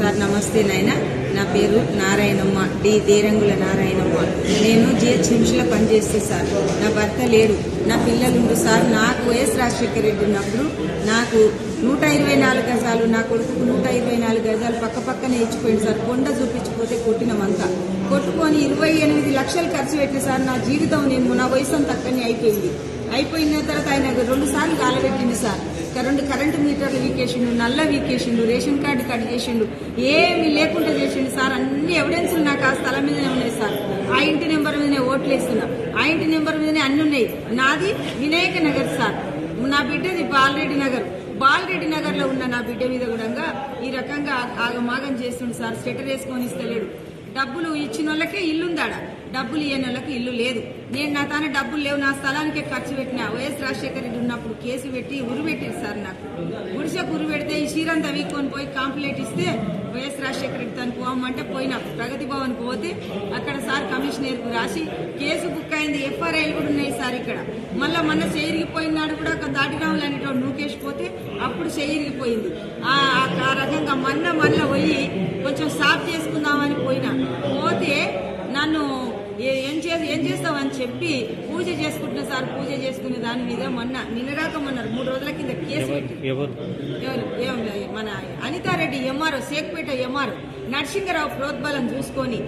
Sir నమస్తే నాయన. నా పేరు నారాయణమ్మ డి. దేరంగుల నారాయణమ్మ. నేను జిహెచ్ హింసలో పనిచేస్తే సార్ నా భర్త లేడు నా పిల్లలుండు సార్. నాకు వైఎస్ రాజశేఖర రెడ్డి ఉన్నప్పుడు నాకు నూట ఇరవై నాలుగు గజాలు నా కొడుకు నూట ఇరవై నాలుగు గజాలు పక్క పక్కనే ఇచ్చిపోయింది సార్. కొండ చూపించిపోతే కొట్టినమంతా కొట్టుకొని ఇరవై ఎనిమిది లక్షలు ఖర్చు పెట్టిన సార్ నా జీవితం నేను నా వయసు అంత అక్కడనే అయిపోయింది. అయిపోయిన తర్వాత ఆయన రెండు సార్లు కాలబెట్టింది సార్. ఇక రెండు కరెంటు మీటర్లు వీకేసిండు నల్ల వీకేసిండు రేషన్ కార్డు కట్ చేసిండు. ఏమి లేకుండా చేసిండు. సార్ అన్ని ఎవిడెన్స్లు నాకు ఆ స్థలం మీదనే ఉన్నాయి సార్. ఆ ఇంటి నెంబర్ మీదనే ఓట్లు వేస్తున్నా. ఆ ఇంటి నెంబర్ మీదనే అన్ని ఉన్నాయి. నాది వినాయక నగర్ సార్. నా బిడ్డది బాలరెడ్డి నగర్. బాలరెడ్డి నగర్లో ఉన్న నా బిడ్డ మీద కూడా ఈ రకంగా ఆగమాగం చేస్తుండు సార్. స్వెటర్ వేసుకొని ఇస్తలేడు. డబ్బులు ఇచ్చిన వాళ్ళకే ఇల్లుందాడ? డబ్బులు ఇవ్వని వాళ్ళకి ఇల్లు లేదు. నేను నా తానే డబ్బులు లేవు నా స్థలానికే ఖర్చు పెట్టిన. వైఎస్ రాజశేఖర రెడ్డి ఉన్నప్పుడు కేసు పెట్టి ఉరి పెట్టారు సార్ నాకు. గుడిసెకు ఉరి పెడితే ఈ చీరంతా వీక్కొని పోయి కాంప్లైంట్ ఇస్తే వైఎస్ రాజశేఖర రెడ్డి తను పోమంటే పోయిన. ప్రగతి భవన్ పోతే అక్కడ సార్ కమిషనర్కు రాసి కేసు బుక్ అయింది. ఎఫ్ఆర్ఐలు కూడా ఉన్నాయి సార్ ఇక్కడ. మళ్ళీ మొన్న చెయ్యిరిగిపోయినాడు కూడా ఒక దాటిరాములు అనేటోడు నూకేసిపోతే అప్పుడు చేయిరిగిపోయింది. ఆ రకంగా మొన్న మళ్ళీ పోయి కొంచెం సాఫ్ చేసుకుని పోయినా పోతే నన్ను ఏ- ఏం చే ఏం చేస్తావని చెప్పి పూజ చేసుకుంటున్నా సార్ పూజ చేసుకునే దాని మీద మొన్న నిన్నరాకమన్నారు మూడు రోజుల కింద కేసు మన అనితారెడ్డి ఎంఆర్ఓ సేక్పేట ఎంఆర్ఓ నరసింహరావు ప్రోద్బలం చూసుకొని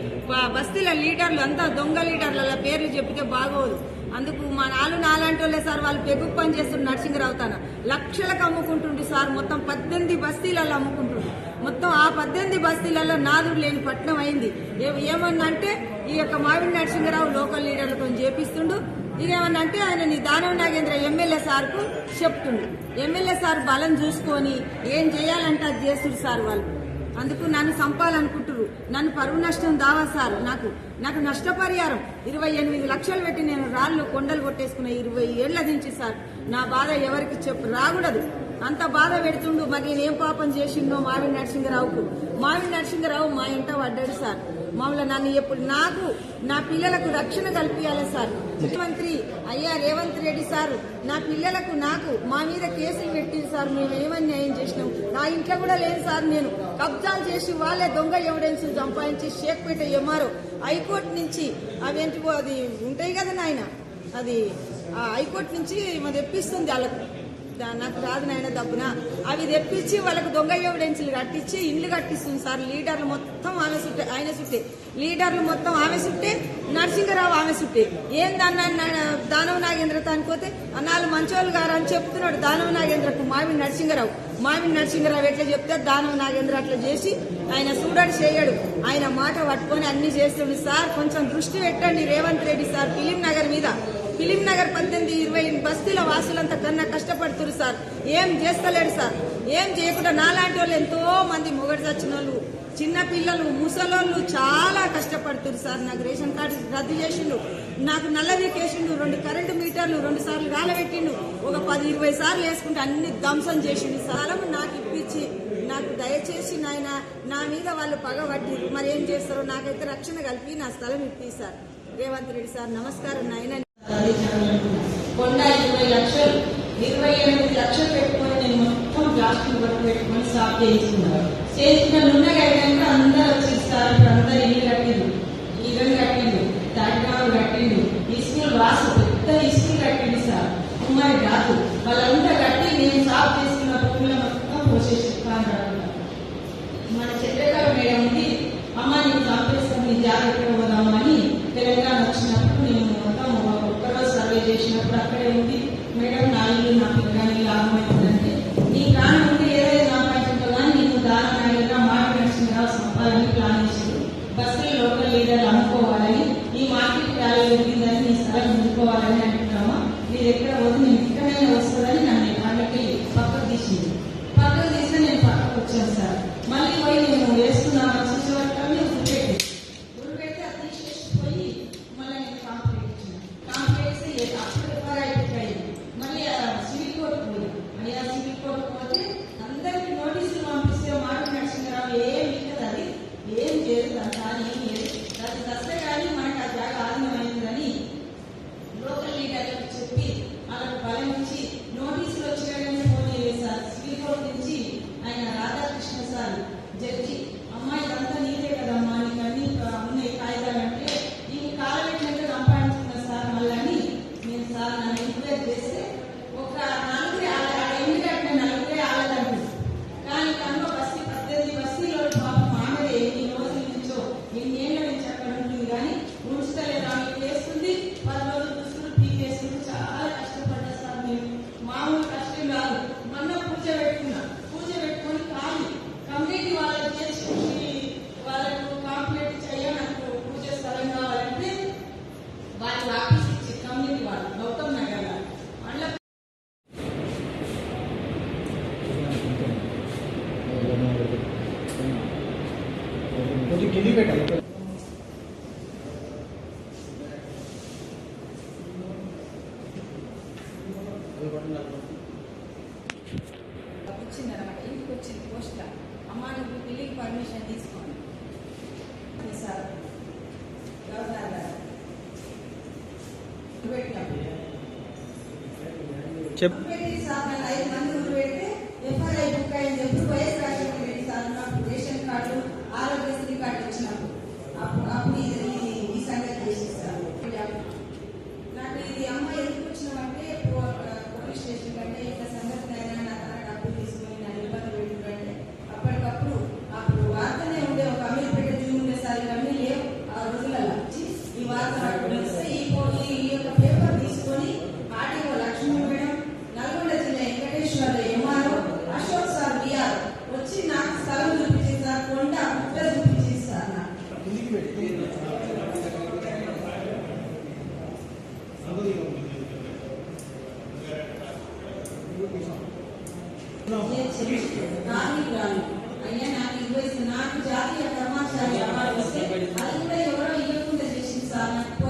బస్తీల లీడర్లు అంతా దొంగ లీడర్ల పేర్లు చెప్తే బాగోదు. అందుకు మా నాలు నాలాంటి వాళ్ళే సార్ వాళ్ళు పెగు పని చేస్తున్న నరసింహరావు తన. లక్షలకు అమ్ముకుంటుండు సార్ మొత్తం పద్దెనిమిది బస్తీలలో అమ్ముకుంటుండు. మొత్తం ఆ పద్దెనిమిది బస్తీలలో నాదుడు లేని పట్నం అయింది. ఏమన్నంటే ఏమన్నా అంటే ఈ యొక్క మావిడి నరసింహరావు లోకల్ లీడర్లతో చేపిస్తుండు. ఇక అంటే ఆయన నీ దానవ నాగేంద్ర ఎమ్మెల్యే సార్కు చెప్తుండు. ఎమ్మెల్యే సార్ బలం చూసుకొని ఏం చేయాలంటే అది చేస్తుడు సార్ వాళ్ళు. అందుకు నన్ను చంపాలనుకుంటున్నారు నన్ను పరువు నష్టం దావా సార్. నాకు నాకు నష్టపరిహారం. ఇరవై ఎనిమిది లక్షలు పెట్టి నేను రాళ్ళు కొండలు కొట్టేసుకున్న ఇరవై ఏళ్ళ నుంచి సార్ నా బాధ ఎవరికి చెప్పు రాకూడదు. అంత బాధ పెడుతుండు మరి నేనేం పాపం చేసిండో మావి నరసింహరావుకు. మావి నరసింహరావు మా ఇంట పడ్డాడు సార్. మామూలు నన్ను ఎప్పుడు నాకు నా పిల్లలకు రక్షణ కల్పించాలి సార్. ముఖ్యమంత్రి అయ్యా రేవంత్ రెడ్డి సార్ నా పిల్లలకు నాకు మా మీద కేసులు పెట్టింది సార్. మేము ఏమని న్యాయం చేసినాం? నా ఇంట్లో కూడా లేదు సార్ నేను. కబ్జాలు చేసి వాళ్ళే దొంగ ఎవిడెన్స్ సంపాదించి షేక్పేట ఎంఆర్ఓ. హైకోర్టు నుంచి అవేంటి అది ఉంటాయి కదా నాయన? అది ఆ హైకోర్టు నుంచి మాది తెప్పిస్తుంది వాళ్ళకు. నాకు రాదు నాయన డబ్బున అవి తెప్పించి వాళ్ళకు దొంగ ఎవిడెన్స్లు కట్టించి ఇండ్లు కట్టిస్తుంది సార్. లీడర్లు మొత్తం ఆమె చుట్టే ఆయన చుట్టే. లీడర్లు మొత్తం ఆమె చుట్టే నరసింహరావు ఆమె చుట్టే. ఏందన్నా దాన్ని దానవ నాగేంద్ర తనుకోతే అన్నాళ్ళు మంచోళ్ళు గారు అని చెప్తున్నాడు దానవ నాగేంద్రకు మామిడి నరసింహరావు. మామిడి నరసింహరావు ఎట్లా చెప్తే దానవ నాగేంద్ర అట్లా చేసి ఆయన చూడడు చేయడు. ఆయన మాట పట్టుకొని అన్ని చేస్తుండు సార్. కొంచెం దృష్టి పెట్టండి రేవంత్ రెడ్డి సార్. ఫిలిం నగర్ మీద ఫిలిం నగర్ పద్దెనిమిది ఇరవై బస్తీల వాసులంతా కన్నా కష్టపడుతున్నారు సార్. ఏం చేస్తలేడు సార్. ఏం చేయకుండా నాలాంటి వాళ్ళు ఎంతో మంది మొగడు చచ్చిన వాళ్ళు చిన్న పిల్లలు ముసలోళ్ళు చాలా కష్టపడుతున్నారు సార్. నాకు రేషన్ కార్డు రద్దు చేసిండు నాకు నల్ల వీకేసిండు రెండు కరెంటు మీటర్లు రెండు సార్లు వేలబెట్టిండు ఒక పది ఇరవై సార్లు వేసుకుంటే అన్ని ధ్వంసం చేసిండు. స్థలం నాకు ఇప్పించి నాకు దయచేసి నాయన నా మీద వాళ్ళు పగబట్టి మరి ఏం చేస్తారో నాకైతే రక్షణ కలిపి నా స్థలం ఇప్పిస్తారు రేవంత్ రెడ్డి సార్ నమస్కారం నాయన. లక్షలు ఇరవై ఎనిమిది లక్షలు పెట్టుకొని నేను మొత్తం ప్లాస్టిక్ వర్క్ పెట్టుకొని స్టాప్ చేయించుకున్నాను. చేసిన నున్న కట్టాక అందరూ వచ్చి ఇస్తారు ఇప్పుడు అందరూ ఇల్లు కట్టిండు ఇల్లు కట్టిండు తాటికాలు కట్టిండు ఇసుకులు రాసు పెద్ద ఇసుకులు కట్టిండు సార్. కుమారి కాదు వాళ్ళంతా కట్టి నేను స్టాప్ చేసుకున్న భూమిలో మొత్తం పోసేసి మన చంద్రకాల మేడం ఉంది అమ్మ నేను చంపేస్తాను నీ జాగ్రత్త చేసినప్పుడు అక్కడే ఉంది. మేడం నా ఇల్లు నా పిల్లగాని లాభమవుతుందంటే నీ ప్లాన్ ఉంటే ఏదైనా లాభమవుతుందో కానీ నేను దారుణంగా మార్కెట్ నరసింహరావు సంపాదని ప్లాన్ చేసింది బస్సులు లోకల్ లీడర్లు అమ్ముకోవాలని ఈ మార్కెట్ వాల్యూ ఉంటుందని నీ స్థలం ఉంచుకోవాలని అంటే किती भेटायला వచ్చిందనమాట ఇంటికి వచ్చింది పోస్ట్ అమ్మ నాకు రాదు అయ్యా నాకు ఇవ్వేసి నాకు జాతీయ ప్రమాణాలు అది కూడా ఎవరో ఇవ్వకుండా చేసింది సార్. నాకు